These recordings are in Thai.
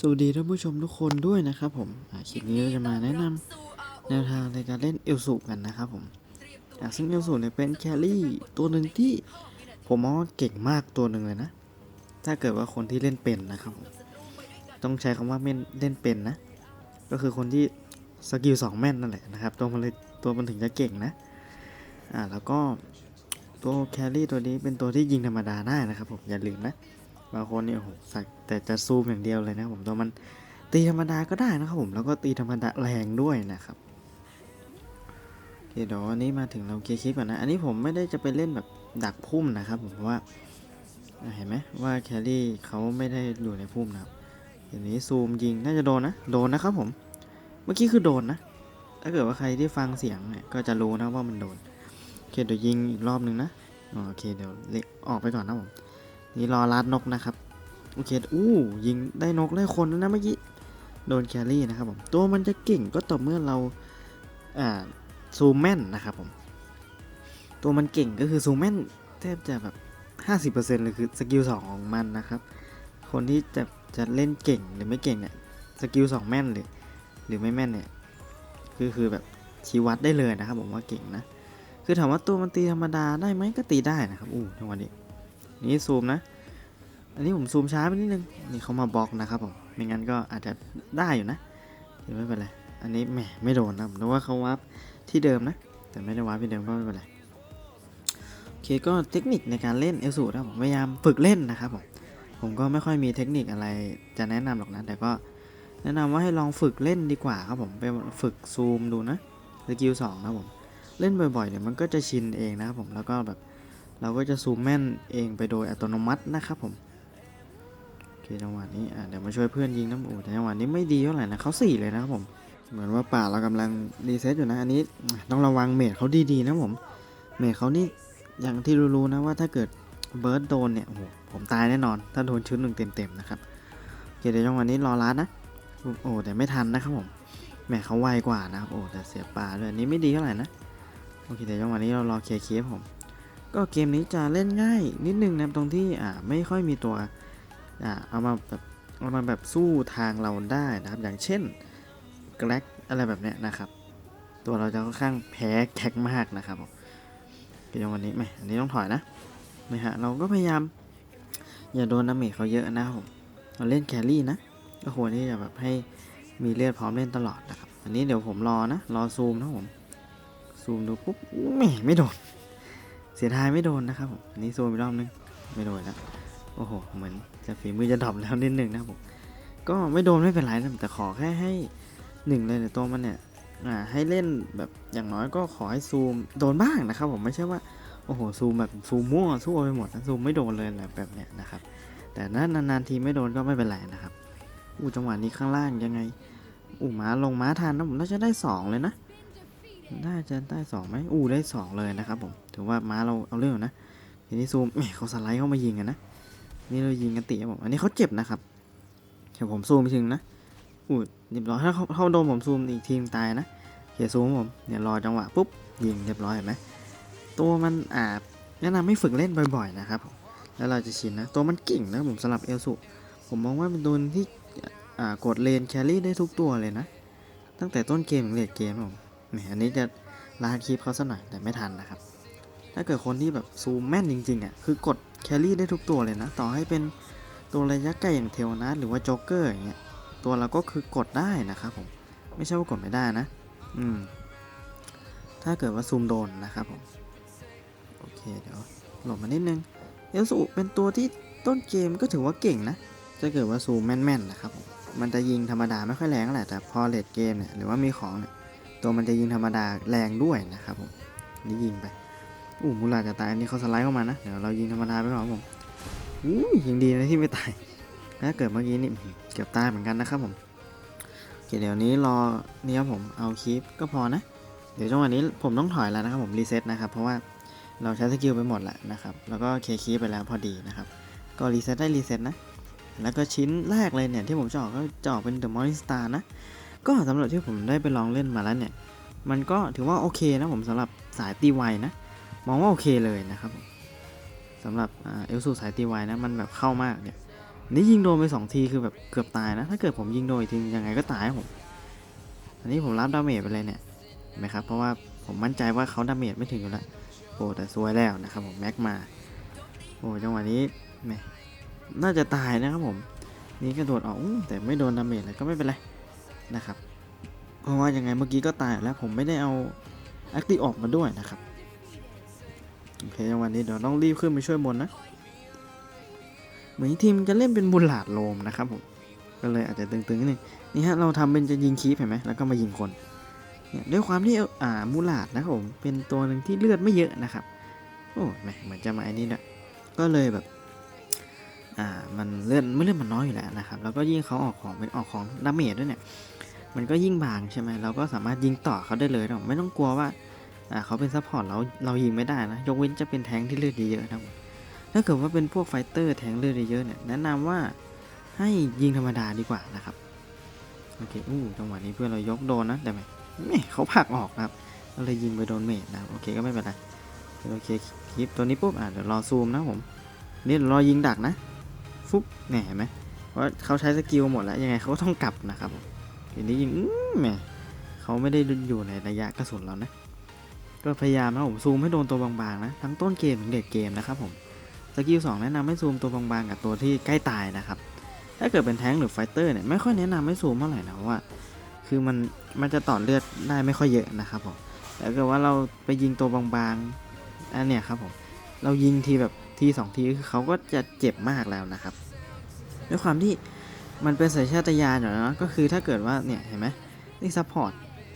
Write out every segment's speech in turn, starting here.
สวัสดีท่านผู้ชมทุกคนด้วยนะครับผมคลิปนี้เราจะมาแนะนำแนวทางในการเล่นเอลสูกันนะครับผมซึ่งเอลสูเนี่ยเป็นแครี่ตัวหนึ่งที่ผมมองว่าเก่งมากตัวหนึ่งเลยนะ ถ้าเกิดว่าคนที่เล่นเป็นนะครับผมต้องใช้คำว่าเล่นเล่นเป็นนะ ก็คือคนที่สกิลสองแม่นนั่นแหละนะครับ ตัวมันเลยตัวมันถึงจะเก่งนะ อ่าแล้วก็ตัวแครี่ตัวนี้เป็นตัวที่ยิงธรรมดาได้นะครับผมอย่าลืมนะ บางคนเนี่ยโอ้โหสักแต่จะซูมอย่างเดียวเลยนะผมตัวมันตีธรรมดาก็ได้นะครับผมแล้วก็ตีธรรมดาแรงด้วยนะครับเคเดี๋ยวอันนี้มาถึงเราเคลียร์คลิปก่อนนะ อันนี้ผมไม่ได้จะไปเล่นแบบดักพุ่มนะครับผมเพราะว่าเห็นไหมว่าแครี่เขาไม่ได้อยู่ในพุ่มนะครับเดี๋ยวนี้ซูมยิงน่าจะโดนนะโดนนะครับผม เมื่อกี้คือโดนนะถ้าเกิดว่าใครที่ฟังเสียงเนี่ยก็จะรู้นะว่ามันโดนโอเคเดี๋ยวยิงอีกรอบนึงนะโอเคเดี๋ยวเล็กออกไปก่อนนะผม นี่รอลัดนกนะครับ โอเค อู้ยิงได้นกได้คนแล้วนะเมื่อกี้ โดนแครี่นะครับผม ตัวมันจะเก่งก็ต่อเมื่อเรา อ่า ซูมแม่นนะครับผม ตัวมันเก่งก็คือซูมแม่นแทบจะแบบ 50%เลยคือสกิล2ของมันนะครับ คนที่จะจะเล่นเก่งหรือไม่เก่งเนี่ยสกิล2แม่นหรือหรือไม่แม่นเนี่ยคือคือแบบชี้วัดได้เลยนะครับผมว่าเก่งนะ คือถามว่าตัวมันตีธรรมดาได้ไหมก็ตีได้นะครับอู้จังหวะนี้ นี่ซูมนะ อันนี้ผมซูมช้าไปนิดนึง นี่เขามาบล็อกนะครับผม ไม่งั้นก็อาจจะได้อยู่นะไม่เป็นไร อันนี้แหมไม่โดนนะผมนึกว่าเขาวับที่เดิมนะ แต่ไม่ได้วับที่เดิมก็ไม่เป็นไร โอเคก็เทคนิคในการเล่นเอลสูนะผมพยายามฝึกเล่นนะครับผม ผมก็ไม่ค่อยมีเทคนิคอะไรจะแนะนำหรอกนะ แต่ก็แนะนำว่าให้ลองฝึกเล่นดีกว่าครับผม ไปฝึกซูมดูนะสกิลสองนะผม เล่นบ่อยๆเนี่ยมันก็จะชินเองนะครับผม แล้วก็แบบ เราก็จะซูมแม่นเองไปโดยอัตโนมัตินะครับผมโอเคจังหวะนี้อะเดี๋ยวมาช่วยเพื่อนยิงน้ำอูแต่จังหวะนี้ไม่ดีเท่าไหร่นะเขาสี่เลยนะครับผมเหมือนว่าป่าเรากำลังรีเซ็ตอยู่นะอันนี้ต้องระวังเมทเขาดีๆนะผมเมทเขานี่อย่างที่รู้ๆนะว่าถ้าเกิดเบิร์ดโดนเนี่ยโอ้โหผมตายแน่นอน ถ้าโดนชุดหนึ่งเต็มๆนะครับเคเดี๋ยวจังหวะนี้รอรัดนะโอ้แต่ไม่ทันนะครับผมแหมเขาไวกว่านะครับโอ้แต่เสียป่าด้วยอันนี้ไม่ดีเท่าไหร่นะโอเคเดี๋ยวจังหวะนี้เรารอเคลียร์เคสผม ก็เกมนี้จะเล่นง่ายนิดนึงนะครับตรงที่อ่าไม่ค่อยมีตัวอ่าเอามาแบบเอามาแบบสู้ทางเราได้นะครับ อย่างเช่นแกล็กอะไรแบบเนี้ยนะครับ ตัวเราจะค่อนข้างแพ้แก๊กมากนะครับผมเดี๋ยววันนี้ไม่อันนี้ต้องถอยนะนะฮะเราก็พยายาม อย่าโดนดาเมจเขาเยอะนะผมเราเล่นแครี่นะก็ควรที่จะแบบให้มีเลือดพร้อมเล่นตลอดนะครับ อันนี้เดี๋ยวผมรอนะ รอซูมนะผม ซูมดูปุ๊บไม่ไม่โดน เสียดายไม่โดนนะครับผมนนี้ซูมอีกรอบนึงไม่โดนแล้วโอ้โหเหมือนจะฝีมือจะดรอปแล้วนิดนึงนะครับผมก็ไม่โดนไม่เป็นไรนะแต่ขอแค่ให้หนึ่งเลยในตัวมันเนี่ยอ่าให้เล่นแบบอย่างน้อยก็ขอให้ซูมโดนบ้างนะครับผมไม่ใช่ว่าโอ้โหซูมแบบซูมมั่วซั่วไปหมดนะซูมไม่โดนเลยอะไรแบบเนี้ยนะครับแต่นั้นนานๆทีไม่โดนก็ไม่เป็นไรนะครับอู้จังหวะนี้ข้างล่างยังไงอู้ม้าลงม้าทันนะผมน่าจะได้สองเลยนะ น่าจะได้สองไหมอู้ได้สองเลยนะครับผมถือว่าม้าเราเอาเรื่องนะทีนี้ซูมเขาสไลด์เข้ามายิงกันนะนี่เรายิงกันตีครับผมอันนี้เขาเจ็บนะครับเดี๋ยวผมซูมไปถึงนะอู้เรียบร้อยถ้าเขาเขาโดนผมซูมอีกทีมตายนะเขียซูมผมเนี่ยรอจังหวะปุ๊บยิงเรียบร้อยเห็นไหมตัวมันอ่าแนะนำไม่ฝึกเล่นบ่อยๆนะครับผมแล้วเราจะชินนะตัวมันเก่งนะผมสำหรับเอลสุผมมองว่าเป็นตัวที่อ่ากดเลนแครี่ได้ทุกตัวเลยนะ ตั้งแต่ต้นเกมถึงเลดเกมผม แหมอันนี้จะลาคลิปเขาซะหน่อยแต่ไม่ทันนะครับ ถ้าเกิดคนที่แบบซูมแม่นจริงๆอะคือกดแครี่ได้ทุกตัวเลยนะ ต่อให้เป็นตัวระยะไกลอย่างเทลนัสหรือว่าโจ๊กเกอร์อย่างเงี้ยตัวเราก็คือกดได้นะครับผมไม่ใช่ว่ากดไม่ได้นะ อืม ถ้าเกิดว่าซูมโดนนะครับผมโอเคเดี๋ยวหลบมานิดนึงเอลสูเป็นตัวที่ต้นเกมก็ถือว่าเก่งนะถ้าเกิดว่าซูมแม่นๆนะครับผมมันจะยิงธรรมดาไม่ค่อยแรงแหละแต่พอเลดเกมเนี่ยหรือว่ามีของเนี่ย ตัวมันจะยิงธรรมดาแรงด้วยนะครับผมนี่ยิงไปอู้มูลาจะตายอันนี้เขาสไลด์เข้ามานะเดี๋ยวเรายิงธรรมดาไปก่อนครับผมอู้ยิงดีนะที่ไม่ตายถ้าเกิดเมื่อกี้นี่เกือบตายเหมือนกันนะครับผมเคเดี๋ยวนี้รอนี่ครับผมเอาคลิปก็พอนะ เดี๋ยวจังหวะนี้ผมต้องถอยแล้วนะครับผมรีเซ็ตนะครับเพราะว่าเราใช้สกิลไปหมดแล้วนะครับแล้วก็เคคีไปแล้วพอดีนะครับก็รีเซ็ตได้รีเซ็ตนะแล้วก็ชิ้นแรกเลยเนี่ยที่ผมจะออกก็จะออกเป็น The Morning Star นะ ก็สำหรับที่ผมได้ไปลองเล่นมาแล้วเนี่ย มันก็ถือว่าโอเคนะผมสำหรับสายตีไวนะ มองว่าโอเคเลยนะครับผมสำหรับเอลสูสายตีไวนะมันแบบเข้ามากเนี่ยนี่ยิงโดนไปสองทีคือแบบเกือบตายนะ ถ้าเกิดผมยิงโดนอีกทียังไงก็ตายผม อันนี้ผมรับดาเมจไปเลยเนี่ยเห็นไหมครับ เพราะว่าผมมั่นใจว่าเขาดาเมจไม่ถึงอยู่แล้วโอ้แต่ซวยแล้วนะครับผมแม็กมา โอ้จังหวะนี้แหมน่าจะตายนะครับผม นี่กระโดดออกแต่ไม่โดนดาเมจเลยก็ไม่เป็นไร นะครับ เพราะว่ายังไงเมื่อกี้ก็ตายแล้วผมไม่ได้เอาแอคตีออกมาด้วยนะครับ โอเคจังหวะนี้เดี๋ยวต้องรีบขึ้นไปช่วยบนนะ เหมือนทีมจะเล่นเป็นบุลลาดโลมนะครับผมก็เลยอาจจะตึงๆนิดนึงนี่ฮะเราทำเป็นจะยิงคีปเห็นไหมแล้วก็มายิงคนเนี่ยด้วยความที่อ่ามูลาดนะครับผมเป็นตัวหนึ่งที่เลือดไม่เยอะนะครับโอ้แหมเหมือนจะมาไอ้นี่แหละก็เลยแบบ อ่ามันเลื่อดไม่เลื่อดมันน้อยอยู่แล้วนะครับแล้วก็ยิ่งเขาออกของเป็นออกของดาเมจด้วยเนี่ยมันก็ยิ่งบางใช่ไหมเราก็สามารถยิงต่อเขาได้เลยนะไม่ต้องกลัวว่าอ่าเขาเป็นซัพพอร์ตเราเรายิงไม่ได้นะยกเว้นจะเป็นแทงที่เลือดเยอะๆนะครับถ้าเกิดว่าเป็นพวกไฟเตอร์แทงเลือดเยอะๆเนี่ยแนะนำว่าให้ยิงธรรมดาดีกว่านะครับโอเคอู้จังหวะนี้เพื่อนเรายกโดนนะแต่ไม่ไม่เขาผักออกนะครับก็เลยยิงไปโดนเมจนะโอเคก็ไม่เป็นไรโอเคคลิปตัวนี้ปุ๊บอะเดี๋ยวรอซูมนะผมนี่ยรอยิงดักนะ ฟุ๊บเนี่ยเห็นไหมเพราเขาใช้สกิลหมดแล้วยังไงเขาก็ต้องกลับนะครับผมทีนี้ยิงแหมเขาไม่ได้อยู่ในระยะกระสุนเรานะก็พยายามนะผมซูมให้โดนตัวบางๆนะทั้งต้นเกมถึงเด็ดเกมนะครับผมสกิล2แนะนำให้ซูมตัวบางๆกับตัวที่ใกล้ตายนะครับถ้าเกิดเป็นแท้งหรือไฟเตอร์เนี่ยไม่ค่อยแนะนำให้ซูมเท่าไหร่นะว่า คือมันมันจะต่อเลือดได้ไม่ค่อยเยอะนะครับผมแต่ถ้าเกิดว่าเราไปยิงตัวบางๆอันเนี้ยครับผมเรายิงทีแบบ ทีสองทีคือเขาก็จะเจ็บมากแล้วนะครับ ด้วยความที่มันเป็นสัญชาตญาณอยู่แล้วเนะก็คือถ้าเกิดว่าเนี่ยเห็นไหมนี่ซัพพอร์ต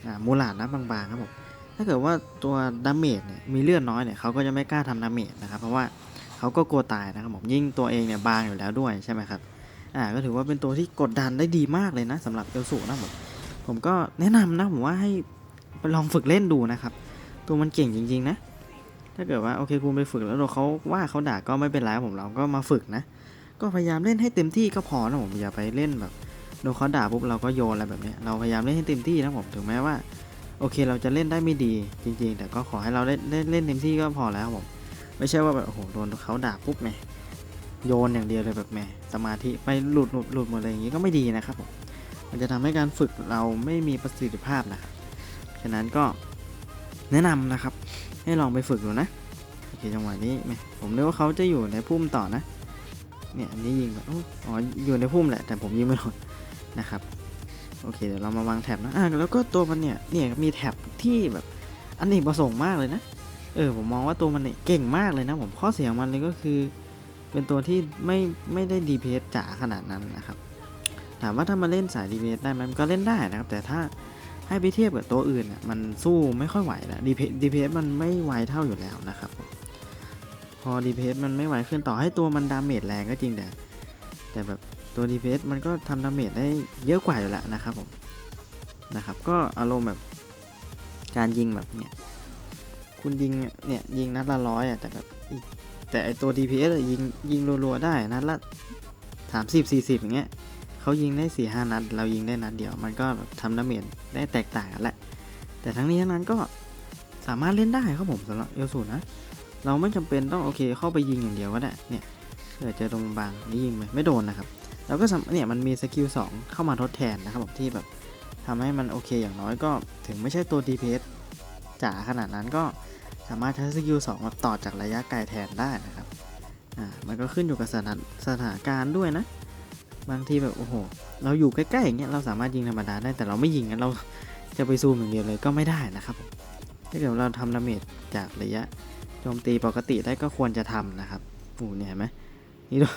อ่ามูลาดนะบางๆครับผมถ้าเกิดว่าตัวดาเมจเนี่ยมีเลือดน้อยเนี่ยเขาก็จะไม่กล้าทำดาเมจนะครับเพราะว่าเขาก็กลัวตายนะครับผมยิ่งตัวเองเนี่ยบางอยู่แล้วด้วยใช่ไหมครับอ่าก็ถือว่าเป็นตัวที่กดดันได้ดีมากเลยนะสำหรับเอลสูนะผมผมก็แนะนำนะผมว่าให้ไปลองฝึกเล่นดูนะครับ ตัวมันเก่งจริง ๆ นะ ถ้าเกิดว่าโอเคคุณไปฝึกแล้วโดนเขาว่าเขาด่าก็ไม่เป็นไรผมเราก็มาฝึกนะ ก็พยายามเล่นให้เต็มที่ก็พอนะผมอย่าไปเล่นแบบโดนเขาด่าปุ๊บเราก็โยนอะไรแบบนี้เราพยายามเล่นให้เต็มที่นะผมถึงแม้ว่า โอเคเราจะเล่นได้ไม่ดีจริง ๆ แต่ก็ขอให้เราเล่นเล่นเต็มที่ก็พอแล้วผมไม่ใช่ว่าแบบโอ้โหโดนเขาด่าปุ๊บแหมโยนอย่างเดียวเลยแบบแหมสมาธิไปหลุดหลุดหลุดหมดเลยอย่างนี้ก็ไม่ดีนะครับผมมันจะทำให้การฝึกเราไม่มีประสิทธิภาพนะฉะนั้นก็แนะนำนะครับ ให้ลองไปฝึกดูนะโอเคจังหวะนี้แหมผมนึกว่าเขาจะอยู่ในพุ่มต่อนะเนี่ยอันนี้ยิงแบบอ๋ออยู่ในพุ่มแหละแต่ผมยิงไม่โดนนะครับโอเคเดี๋ยวเรามาวางแท็บนะอะแล้วก็ตัวมันเนี่ยเนี่ยมีแท็บที่แบบอันเนกประสงค์มากเลยนะเออผมมองว่าตัวมันเนี่ยเก่งมากเลยนะผมข้อเสียของมันเลยก็คือ เป็นตัวที่ไม่ไม่ได้ DPS จ๋าขนาดนั้นนะครับถามว่าถ้ามาเล่นสาย DPS ได้ไหมมันก็เล่นได้นะครับ แต่ถ้า ให้ไปเทียบกับตัวอื่นเนี่ยมันสู้ไม่ค่อยไหวแล้ว DPS มันไม่ไวเท่าอยู่แล้วนะครับผมพอ DPS มันไม่ไวขึ้นต่อให้ตัวมันดาเมจแรงก็จริงแต่แต่แบบตัว DPS มันก็ทำดาเมจได้เยอะกว่าอยู่แล้วนะครับผมนะครับ ก็อารมณ์แบบการยิงแบบเนี่ยคุณยิงเนี่ยยิงนัดละร้อยอะแต่แบบแต่ไอตัว DPS ยิงยิงรัวๆได้นัดละสามสิบสี่สิบอย่างเงี้ย เขายิงได้สี่ห้านัด เรายิงได้นัดเดียว มันก็ทำดาเมจได้แตกต่างกันแหละ แต่ทั้งนี้ทั้งนั้นก็สามารถเล่นได้ครับผมสำหรับเอลสูนะ เราไม่จำเป็นต้องโอเคเข้าไปยิงอย่างเดียวก็ได้ เนี่ยเผื่อเจอตรงบางนี่ยิงไปไม่โดนนะครับ เราก็เนี่ยมันมีสกิล2เข้ามาทดแทนนะครับผมที่แบบทำให้มันโอเคอย่างน้อยก็ถึงไม่ใช่ตัว DPS จ๋าขนาดนั้นก็สามารถใช้สกิล2แบบต่อจากระยะไกลแทนได้นะครับ อ่า มันก็ขึ้นอยู่กับสถานสถานการณ์ด้วยนะ บางทีแบบโอ้โห เราอยู่ใกล้ๆอย่างเงี้ยเราสามารถยิงธรรมดาได้แต่เราไม่ยิงกันเราจะไปซูมอย่างเดียวเลยก็ไม่ได้นะครับถ้าเกิดเราทำดาเมจจากระยะโจมตีปกติได้ก็ควรจะทำนะครับอูเนี่ยเห็นไหมนี่โดน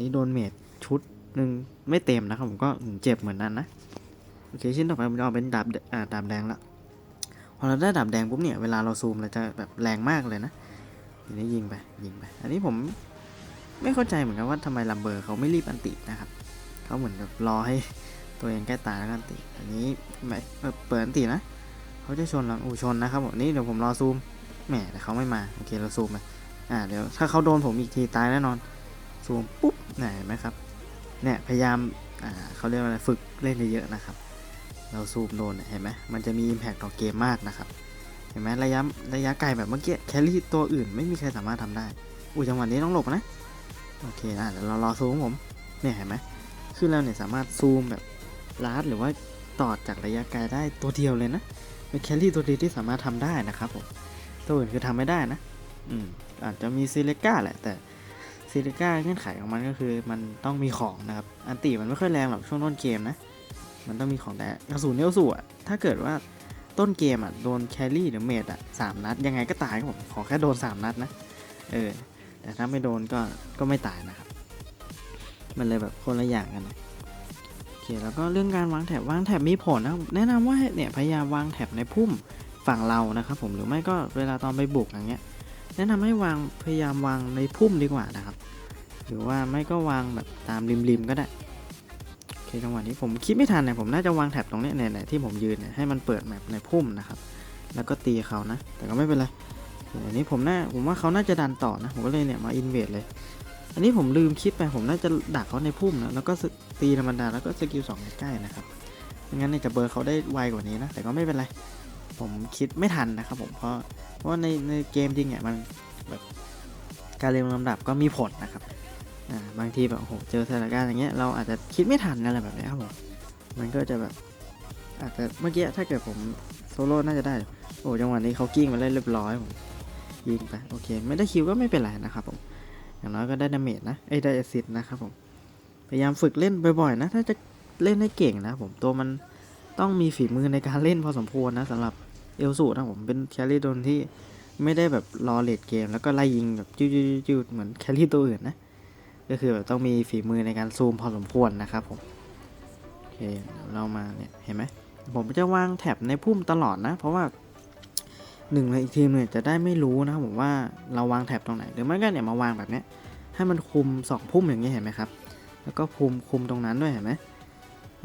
นี่โดนเมจชุดหนึ่งไม่เต็มนะครับผมก็เจ็บเหมือนนั้นนะโอเคชิ้นต่อไปผมเอาเป็นดาบอ่าดาบแดงละพอเราได้ดาบแดงปุ๊บเนี่ยเวลาเราซูมเราจะแบบแรงมากเลยนะทีนี้ยิงไปยิงไป อันนี้ผม ไม่เข้าใจเหมือนกันว่าทำไมลัมเบอร์เขาไม่รีบอันตินะครับเขาเหมือนแบบรอให้ตัวเองใกล้ตายแล้วอันติ อันนี้ไม่เปิดอันตินะเขาจะชนเราอูชนนะครับผมนี่เดี๋ยวผมรอซูมแหมแต่เขาไม่มาโอเคเราซูมไปอ่าเดี๋ยวถ้าเขาโดนผมอีกทีตายแน่นอนซูมปุ๊บเห็นไหมครับเนี่ยพยายามอ่าเขาเรียกว่าอะไรฝึกเล่นเยอะๆนะครับ เราซูมโดนเห็นไหมมันจะมี Impact ต่อเกมมากนะครับเห็นไหมระยะระยะไกลแบบเมื่อกี้แคลรี่ตัวอื่นไม่มีใครสามารถทำได้อุ้ยจังหวะนี้ต้องหลบนะ โอเคนะเดี๋ยวเรารอซูมผมเนี่ยเห็นไหมคือเราเนี่ยสามารถซูมแบบลาดหรือว่าตอดจากระยะไกลได้ตัวเดียวเลยนะเป็นแคลรี่ตัวเดียวที่สามารถทำได้นะครับผมตัวอื่นคือทำไม่ได้นะอืมอาจจะมีซิลิก้าแหละแต่ซิลิก้าเงื่อนไขของมันก็คือมันต้องมีของนะครับ อันติมันไม่ค่อยแรงหรอกช่วงต้นเกมนะ มันต้องมีของแต่กระสุนเนลสูอะถ้าเกิดว่าต้นเกมอะโดนแครี่หรือเมดอะสามนัดยังไงก็ตายครับผมขอแค่โดนสามนัดนะเออ แต่ถ้าไม่โดนก็ก็ไม่ตายนะครับ มันเลยแบบคนละอย่างกันนะโอเคแล้วก็เรื่องการวางแถบวางแถบมีผลนะแนะนำว่าเนี่ยพยายามวางแถบในพุ่มฝั่งเรานะครับ ผมหรือไม่ก็เวลาตอนไปบุกอย่างเงี้ย แนะนำให้วางพยายามวางในพุ่มดีกว่านะครับ หรือว่าไม่ก็วางแบบตามริมๆก็ได้โอเคจังหวะนี้ผมคิดไม่ทันเนี่ยผมน่าจะวางแถบตรงนี้เนี่ยที่ผมยืนเนี่ยให้มันเปิดแมปในพุ่มนะครับ แล้วก็ตีเขานะ แต่ก็ไม่เป็นไร อันนี้ผมน่าผมว่าเขาน่าจะดันต่อนะ ผมก็เลยเนี่ยมาอินเวดเลย อันนี้ผมลืมคิดไป ผมน่าจะดักเขาในพุ่มนะ แล้วก็ตีธรรมดา แล้วก็สกิลสองใกล้ๆนะครับไม่งั้นเนี่ยจะเบอร์เขาได้ไวกว่านี้นะ แต่ก็ไม่เป็นไร ผมคิดไม่ทันนะครับผมเพราะเพราะว่าในในเกมจริงเนี่ยมันแบบการเรียงลำดับก็มีผลนะครับอ่าบางทีแบบโอ้โหเจอสถานการณ์อย่างเงี้ยเราอาจจะคิดไม่ทันอะไรแบบนี้ครับผมมันก็จะแบบอาจจะเมื่อกี้ถ้าเกิดผมโซโล่น่าจะได้ โอ้จังหวะนี้เขากิ้งมาได้เรียบร้อยผม ยิงไปโอเค ไม่ได้คิวก็ไม่เป็นไรนะครับผมอย่างน้อยก็ได้ดาเมจนะเอ้ได้แอซิดนะครับผมพยายามฝึกเล่นบ่อยๆนะถ้าจะเล่นให้เก่งนะผมตัวมันต้องมีฝีมือในการเล่นพอสมควรนะสำหรับเอลสูนะผมเป็นแครี่โดนที่ไม่ได้แบบรอเลดเกม แล้วก็ไล่ยิงแบบจิ้วๆๆเหมือนแครี่ตัวอื่นนะก็คือแบบต้องมีฝีมือในการซูมพอสมควรนะครับผมโอเคเรามาเนี่ยเห็นไหมผมจะวางแท็บในพุ่มตลอดนะ เพราะว่า หนึ่งในอีกทีมเนี่ยจะได้ไม่รู้นะครับผมว่าเราวางแท็บตรงไหนหรือไม่ก็เนี่ยมาวางแบบนี้ให้มันคุมสองพุ่มอย่างเงี้เห็นไหมครับ แล้วก็คุมคุมตรงนั้นด้วยเห็นไหม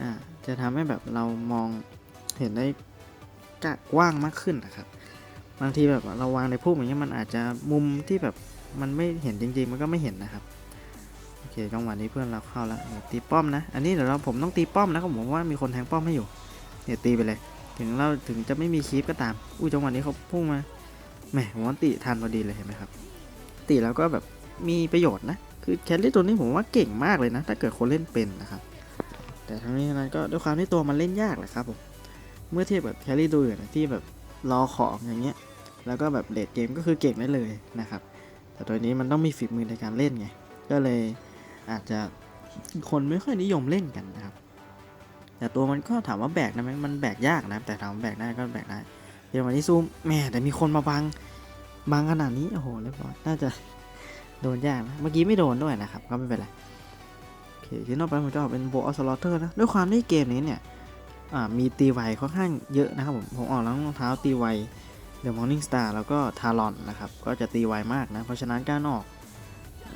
อ่าจะทำให้แบบเรามองเห็นได้กกว้างมากขึ้นนะครับ บางทีแบบเราวางในพุ่มอย่างเงี้มันอาจจะมุมที่แบบมันไม่เห็นจริงๆ มันก็ไม่เห็นนะครับโอเคจังหวะนี้เพื่อนเราเข้าแล้วตีป้อมนะ อันนี้เดี๋ยวเราผมต้องตีป้อมนะครับผมว่ามีคนแทงป้อมให้อยู่เดี๋ยตีไปเลย ถึงเราถึงจะไม่มีคีปก็ตาม อุ้ยจังหวะนี้เขาพุ่งมา แหมผมว่าตีทันพอดีเลยเห็นไหมครับตีแล้วก็แบบมีประโยชน์นะ คือแคลรี่ตัวนี้ผมว่าเก่งมากเลยนะ ถ้าเกิดคนเล่นเป็นนะครับ แต่ทั้งนี้ทั้งนั้นก็ด้วยความที่ตัวมันเล่นยากแหละครับผม เมื่อเทียบกับแคลรี่ตัวอื่นที่แบบรอของอย่างเงี้ย แล้วก็แบบเลดเกมก็คือเก่งได้เลยนะครับ แต่ตัวนี้มันต้องมีฝีมือในการเล่นไง ก็เลยอาจจะคนไม่ค่อยนิยมเล่นกันนะครับ แต่ตัวมันก็ถามว่าแบกได้ไหมมันแบกยากนะแต่ถามว่าแบกได้ก็แบกได้เดี๋ยววันนี้ซูมแหม่แต่มีคนมาบังบังขนาดนี้โอ้โหเรียบร้อยน่าจะโดนยากนะเมื่อกี้ไม่โดนด้วยนะครับก็ไม่เป็นไรโอเคที่นอกไปผมจะออกเป็นโบอสลอเตอร์นะด้วยความที่เกมนี้เนี่ยมีตีไวค่อนข้างเยอะนะครับผมผมออกรองเท้าตีไวเดอะมอร์นิ่งสตาร์แล้วก็ทารอนนะครับก็จะตีไวมากนะเพราะฉะนั้นการออก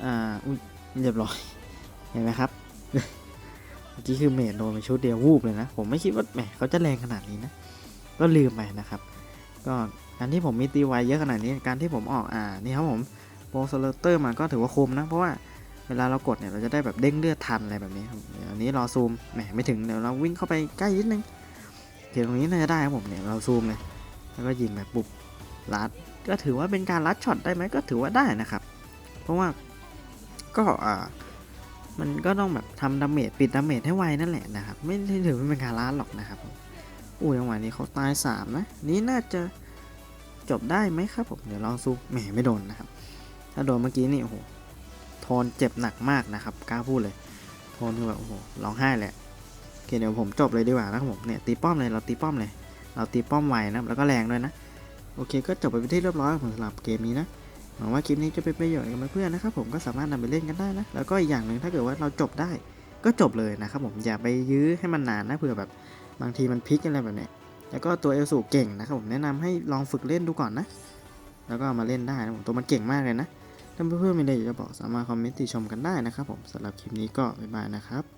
อ่าอุ้ยเรียบร้อยเห็นไหมครับ มื่อกี้คือเมดโดนไปชุดเดียววูบเลยนะ ผมไม่คิดว่าแหมเขาจะแรงขนาดนี้นะ ก็ลืมไปนะครับ ก็การที่ผมมีตีไวเยอะขนาดนี้ การที่ผมออกอ่านี่ครับผมโบสเลเตอร์มาก็ถือว่าคมนะ เพราะว่าเวลาเรากดเนี่ยเราจะได้แบบเด้งเลือดทันอะไรแบบนี้เดี๋ยวอันนี้รอซูมแหมไม่ถึงเดี๋ยวเราวิ่งเข้าไปใกล้นิดนึงเดี๋ยวตรงนี้น่าจะได้ครับผมเนี่ยเราซูมเลยแล้วก็ยิงแบบปุบลัด ก็ถือว่าเป็นการลัดช็อตได้ไหมก็ถือว่าได้นะครับ เพราะว่าก็อ่า มันก็ต้องแบบทำดาเมจปิดดาเมจให้ไวนั่นแหละนะครับ ไม่ได้ถือว่าเป็นการล้านหรอกนะครับอู้จังหวะนี้เขาตายสามนะ นี้น่าจะจบได้ไหมครับผมเดี๋ยวลองซูมแหมไม่โดนนะครับ ถ้าโดนเมื่อกี้นี่โอ้โหโทนเจ็บหนักมากนะครับกล้าพูดเลยโทนคือแบบโอ้โหร้องไห้เลยโอเคเดี๋ยวผมจบเลยดีกว่านะครับผมเนี่ยตีป้อมเลยเราตีป้อมเลย เราตีป้อมไวนะแล้วก็แรงด้วยนะโอเคก็จบไปเป็นที่เรียบร้อยสำหรับเกมนี้นะ หวังว่าคลิปนี้จะเป็นประโยชน์กับเพื่อนๆนะครับผมก็สามารถนำไปเล่นกันได้นะแล้วก็อีกอย่างหนึ่งถ้าเกิดว่าเราจบได้ก็จบเลยนะครับผมอย่าไปยื้อให้มันนานนะเผื่อแบบบางทีมันพลิกอะไรแบบเนี้ยแล้วก็ตัวเอลสูเก่งนะครับผมแนะนำให้ลองฝึกเล่นดูก่อนนะ แล้วก็ามาเล่นได้นะผมตัวมันเก่งมากเลยนะถ้าเพื่อนๆมีอะไรอยากจะบอกสามารถคอมเมนต์ติชมกันได้นะครับผมสำหรับคลิปนี้ก็บ๊ายบายนะครับ